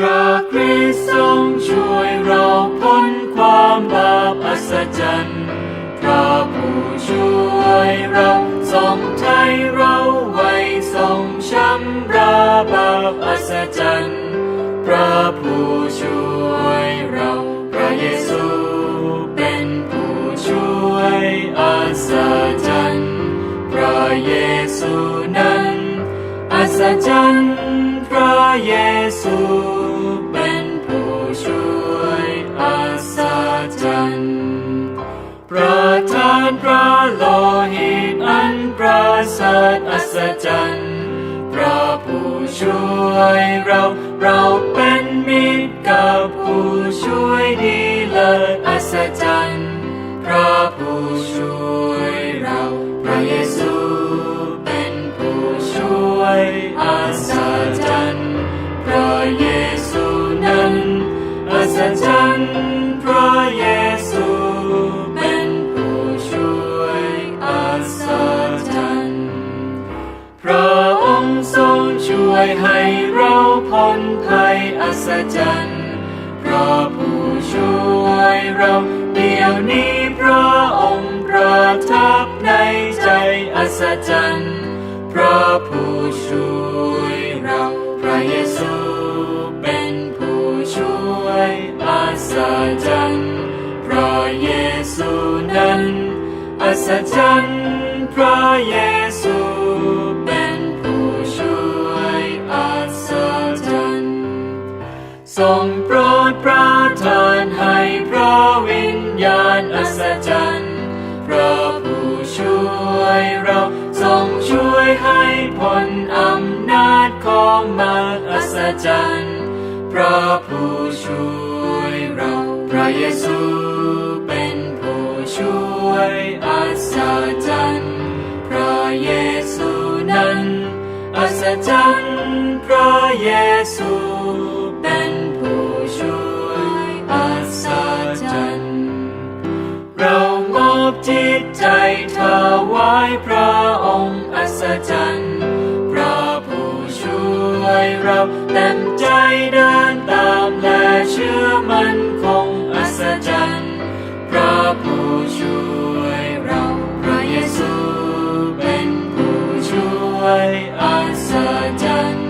พระคริสต์ทรงช่วยเราพ้นความบาปอัศจรรย์พระผู้ช่วยเราทรงไถ่เราไว้ทรงชำระบาปอัศจรรย์พระผู้ช่วยเราพระเยซูเป็นผู้ช่วยอัศจรรย์พระเยซูนั้นอัศจรรย์พระเยซูานพระโลหิตอันประเสริฐอัศจรรย์พระผู้ช่วยเราเราเป็นมิตรกับผู้ช่วยดีเลิศอัศจรรย์พระผู้ช่วยเราพระเยซูเป็นผู้ช่วยอัศจรรย์พระเยซูนั้นอัศจรรย์ ยให้เราพ้นภัยอัศจรรย์พระผู้ช่วยเราเดี๋ยวนี้พระองค์ประทับในใจอัศจรรย์พระผู้ช่วยเราพระเยซูเป็นผู้ช่วยอัศจรรย์พระเยซูนั้นอัศจรรย์พระเย ทรงโปรดประทานให้พระวิญญาณอัศจรรย์ พระผู้ช่วยเราทรงช่วยให้พ้นอำนาจของมารอัศจรรย์ พระผู้ช่วยเราพระเยซูเป็นผู้ช่วยอัศจรรย์ พระเยซูนั้นอัศจรรย์พระเยซู เรามอบจิตใจถวายพระองค์อัศจรรย์ พระผู้ช่วยเราเต็มใจเดินตามและเชื่อมันคงอัศจรรย์ พระผู้ช่วยเราพระเยซูเป็นผู้ช่วยอัศจรรย์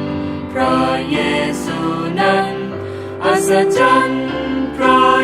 พระเยซูนั้นอัศจรรย์เพราะ